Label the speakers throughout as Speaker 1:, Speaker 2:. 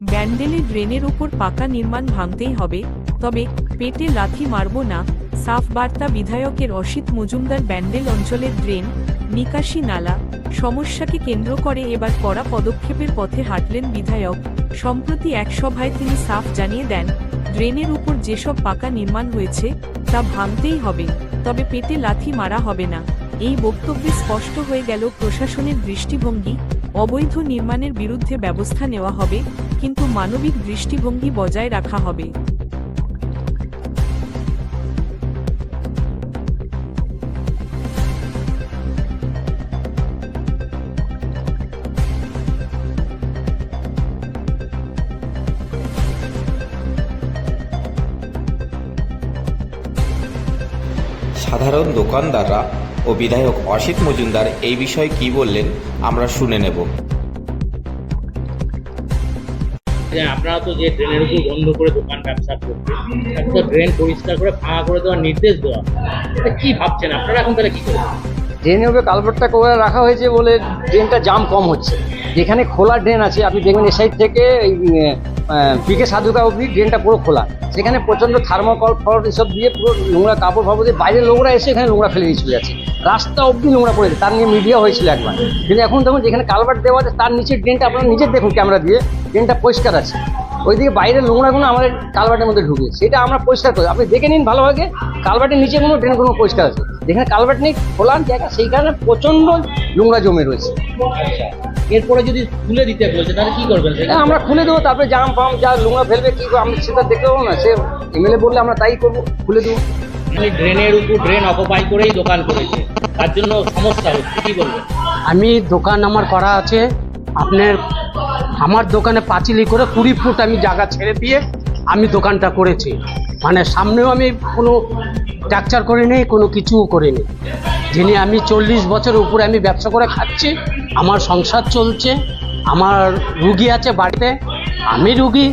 Speaker 1: ব্যান্ডেলে ড্রেনের উপর পাকা নির্মাণ ভাঙতেই হবে, তবে পেটে লাথি মারব না, সাফ বার্তা বিধায়কের অসিত মজুমদার ব্যান্ডেল অঞ্চলের ড্রেন, নিকাশি নালা, সমস্যাকে কেন্দ্র করে এবার কড়া পদক্ষেপের পথে হাঁটলেন বিধায়ক। সম্প্রতি এক সভায় তিনি সাফ জানিয়ে দেন, ড্রেনের উপর যেসব পাকা নির্মাণ হয়েছে, তা ভাঙতেই হবে, তবে পেটে লাথি মারা হবে না। এই বক্তব্যে স্পষ্ট হয়ে গেল প্রশাসনের দৃষ্টিভঙ্গি, অবৈধ নির্মাণের বিরুদ্ধে ব্যবস্থা নেওয়া হবে কিন্তু মানবিক দৃষ্টিভঙ্গি বজায় রাখা হবে।
Speaker 2: সাধারণ দোকানদাররা ও বিধায়ক অসিত মজুমদার এই বিষয়ে কি বললেন, আমরা শুনে নেব।
Speaker 3: যে আপনারা তো যে ড্রেনের উপর বন্ধ করে দোকান ব্যবসা করছেন, একটা ড্রেন পরিষ্কার করে ভাঙা করে দেওয়ার নির্দেশ দেওয়া, এটা কি ভাবছেন আপনারা এখন তাহলে কি করবেন?
Speaker 4: ড্রেনের উপরে কালভারটা করে রাখা হয়েছে বলে ড্রেনটা জাম কম হচ্ছে। যেখানে খোলা ড্রেন আছে, আপনি দেখবেন এ সাইড থেকে পিকে সাধুকা অবধি ড্রেনটা পুরো খোলা। সেখানে প্রচণ্ড থার্মোকল ফল এসব দিয়ে পুরো নোংরা কাপড় ফাপড় দিয়ে বাইরের লোকরা এসে এখানে নোংরা ফেলে দিয়ে চলে যাচ্ছে। রাস্তা অবধি নোংরা পড়েছে তার নিয়ে মিডিয়া হয়েছিল একবার। কিন্তু এখন দেখুন, যেখানে কালভার্ট দেওয়া আছে, তার নিচে ড্রেনটা আপনারা নিজে দেখুন ক্যামেরা দিয়ে, ড্রেনটা পরিষ্কার আছে। ওইদিকে বাইরের নোংরাগুলো আমাদের কালভার্টের মধ্যে ঢুকে সেটা আমরা পরিষ্কার করি। আপনি দেখে নিন ভালোভাবে কালভার্টের নিচে কোনো ড্রেনগুলো পরিষ্কার আছে। যেখানে কালভার্ট নেই, খোলার জায়গা, সেই কারণে প্রচণ্ড নোংরা জমে রয়েছে।
Speaker 3: এরপরে যদি খুলে দিতে বলছে তাহলে কি করবেন সেটা
Speaker 4: আমরা খুলে দেবো তারপরে জাম ফাম যা নোংরা ফেলবে কি আমরা সেটা পাবো না সে এমএলএ বললে আমরা তাই করব খুলে দেবো।
Speaker 3: মানে ড্রেনের উপর ড্রেন অকুপাই করেই দোকান করেছে তার জন্য সমস্যা হচ্ছে কি বলবেন?
Speaker 5: আমি দোকান আমার করা আছে আপনার আমার দোকানে পাঁচিলি করে কুড়ি ফুট আমি জায়গা ছেড়ে দিয়ে আমি দোকানটা করেছি। মানে সামনেও আমি কোনো স্ট্রাকচার করিনি কোনো কিছুও করিনি যিনি আমি চল্লিশ বছর উপরে আমি ব্যবসা করে খাচ্ছি আমার সংসার চলছে আমার রুগী আছে বাড়িতে আমি রুগী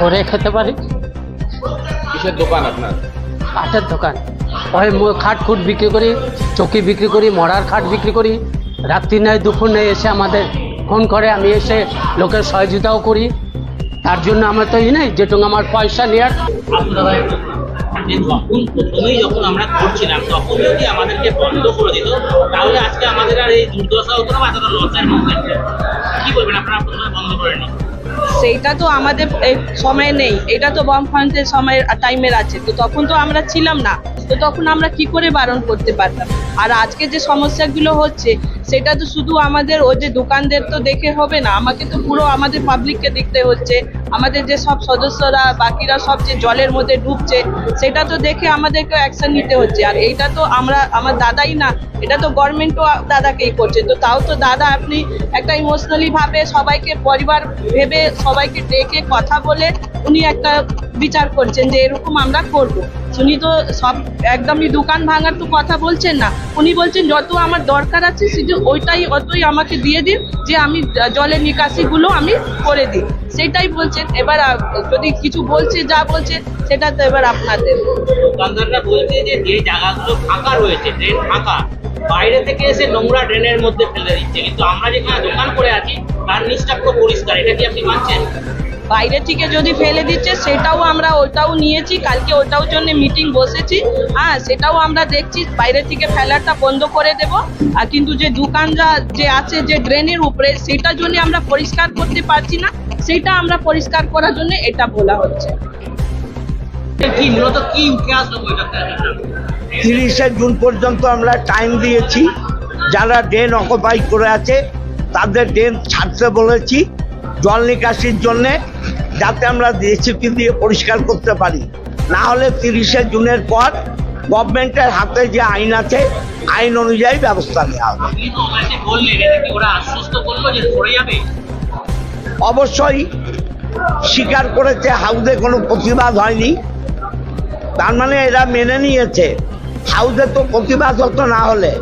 Speaker 5: করে খেতে পারি।
Speaker 2: কিসের দোকান আপনার?
Speaker 5: কাঠের দোকান। ওই খাট খুট বিক্রি করি চকি বিক্রি করি মরার খাট বিক্রি করি। রাত্রি নেয় দুপুর নেয় এসে আমাদের ফোন করে আমি এসে লোকের সহযোগিতাও করি। তার জন্য আমার তো ই নেই যেটুকু আমার পয়সা নেওয়ার
Speaker 3: আপনারা যে তখন প্রথমেই যখন আমরা করছিলাম, তখন যদি আমাদেরকে বন্ধ করে দিত, তাহলে আজকে আমাদের আর এই দুর্দশা হতো না এতটা লজ্জার না। কি বলবেন আপনারা প্রথমে বন্ধ করেনি
Speaker 6: সেইটা তো আমাদের সময় নেই। এটা তো বম সময়ের সময় টাইমের আছে। তো তখন তো আমরা ছিলাম না। তো তখন আমরা কি করে বারণ করতে পারতাম? আর আজকে যে সমস্যাগুলো হচ্ছে, সেটা তো শুধু আমাদের ওই যে দোকানদের তো দেখে হবে না, আমাকে তো পুরো আমাদের পাবলিককে দেখতে হচ্ছে। আমাদের যে সব সদস্যরা, বাকিরা সব যে জলের মধ্যে ডুবছে সেটা তো দেখে আমাদেরকে অ্যাকশন নিতে হচ্ছে। আর এইটা তো আমরা, আমার দাদাই না, এটা তো গভর্নমেন্টও দাদাকেই করছে। তো তাও তো দাদা, আপনি একটা ইমোশনালি ভাবে সবাইকে, পরিবার ভেবে সবাইকে ডেকে কথা বলে উনি একটা বিচার করছেন যে এরকম আমরা করব। উনি তো সব একদমই দোকান ভাঙার তো কথা বলছেন না। উনি বলছেন, যত আমার দরকার আছে শুধু ওইটাই, অতই আমাকে দিয়ে দিন, যে আমি জলের নিকাশিগুলো আমি করে দিই। সেটাই বলছেন। এবার যদি কিছু বলছে, যা বলছে, সেটা তো এবার আপনাদের।
Speaker 3: দোকানদাররা বলছে যে যে জায়গাগুলো ফাঁকা রয়েছে, ড্রেন ফাঁকা, বাইরে থেকে এসে নোংরা ড্রেনের মধ্যে ফেলে দিচ্ছে। কিন্তু আমরা যেখানে দোকান করে আছি, তার নিচটা পুরো পরিষ্কার, এটা কি আপনি মানছেন?
Speaker 6: বাইরে থেকে যদি ফেলে দিচ্ছে সেটাও আমরা ওটাও নিয়েছি। কালকে ওটাও জন্য মিটিং বসেছি। হ্যাঁ সেটাও আমরা দেখছি। বাইরে থেকে ফেলাটা বন্ধ করে দেব। আর কিন্তু যে দোকানরা যে আছে যে ড্রেনের উপরে সেটার জন্য আমরা পরিষ্কার করতে পারছি না। সেটা আমরা পরিষ্কার করার জন্য এটা বলা হচ্ছে।
Speaker 3: কি মূলত কি উঠে আসলো
Speaker 7: তিরিশে জুন পর্যন্ত আমরা টাইম দিয়েছি। যারা ড্রেন অকুপাই করে আছে তাদের ড্রেন ছাড়তে বলেছি। জল নিকাশির জন্যে যাতে আমরা রেসিপি দিয়ে পরিষ্কার করতে পারি। না হলে তিরিশে জুনের পর গভর্নমেন্টের হাতে যে আইন আছে আইন অনুযায়ী ব্যবস্থা নেওয়া হবে। অবশ্যই স্বীকার করেছে হাউদে কোনো প্রতিবাদ হয়নি। তার মানে এরা মেনে নিয়েছে। হাউদে তো প্রতিবাদ হতো না হলে।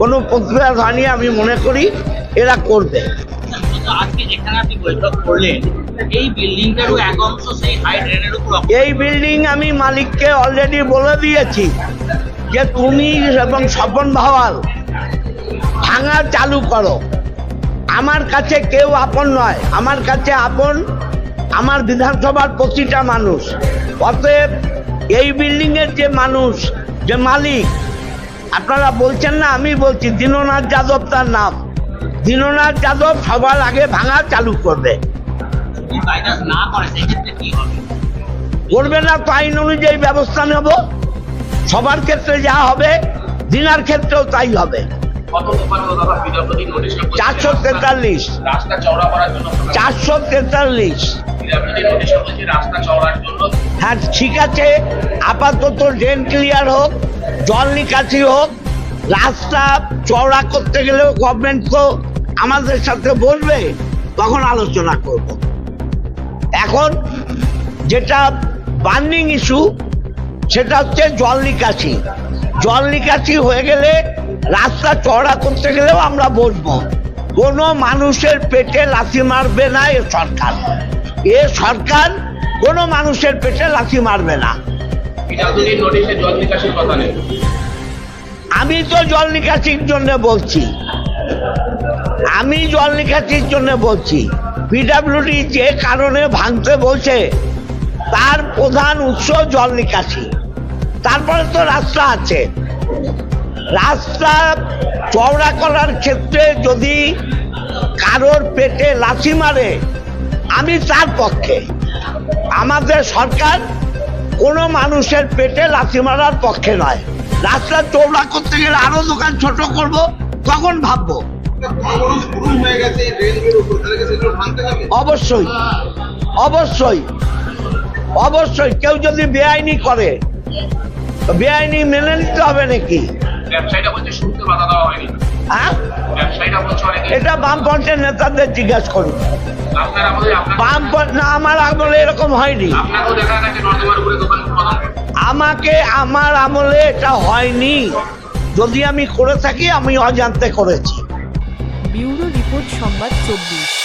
Speaker 7: কোনো প্রতিবাদ হয়নি আমি মনে করি এরা করবে।
Speaker 3: আজকে যেখানে আপনি বৈঠক করলেন, এই বিল্ডিংটারও সেই উপর
Speaker 7: এই বিল্ডিং আমি মালিককে অলরেডি বলে দিয়েছি যে তুমি এবং স্বপন ভাওয়াল ভাঙা চালু করো। আমার কাছে কেউ আপন নয়, আমার কাছে আপন আমার বিধানসভার প্রতিটা মানুষ। অতএব এই বিল্ডিং এর যে মানুষ, যে মালিক, আপনারা বলছেন না, আমি বলছি, দীননাথ যাদব তার নাম। দীননাথ যাদব সবার আগে ভাঙা চালু করবে। করবে না তো আইন অনুযায়ী ব্যবস্থা নেব। সবার ক্ষেত্রে যা হবে দিনার ক্ষেত্রেও তাই হবে। চারশো তেতাল্লিশ। চারশো তেতাল্লিশ। হ্যাঁ ঠিক আছে, আপাতত ড্রেন ক্লিয়ার হোক, জল নিকাশি হোক রাস্তা চওড়া করতে গেলেও গভর্নমেন্ট তো আমাদের সাথে বলবে, তখন আলোচনা করব। এখন যেটা বার্নিং ইস্যু সেটা হচ্ছে জল নিকাশি। জল নিকাশি হয়ে গেলে রাস্তা চওড়া করতে গেলেও আমরা বসবো। কোনো মানুষের পেটে লাথি মারবে না এ সরকার। এ সরকার কোনো মানুষের পেটে লাথি মারবে না। আমি তো জল নিকাশির জন্য বলছি। আমি জল নিকাশির জন্য বলছি। পিডাব্লিউডি যে কারণে ভাঙতে বলছে, তার প্রধান উৎস জল নিকাশি। তারপরে তো রাস্তা আছে। রাস্তা চওড়া করার ক্ষেত্রে যদি কারোর পেটে লাথি মারে, আমি তার পক্ষে। আমাদের সরকার কোনো মানুষের পেটে লাথি মারার পক্ষে নয়। রাস্তা চৌড়া করতে গেলে আরও দোকান ছোট করব তখন ভাববো। অবশ্যই অবশ্যই অবশ্যই কেউ যদি বেআইনি করে বেআইনি মেনে নিতে হবে নাকি? হ্যাঁ? এটা বামপন্থের নেতাদের জিজ্ঞাসা করুন। বামপন্থ না আমার আমলে এরকম হয়নি। আমাকে আমার আমলে এটা হয়নি। যদি আমি করে থাকি, আমি অজান্তে করেছি।
Speaker 1: ব্যুরো রিপোর্ট, সংবাদ চব্বিশ।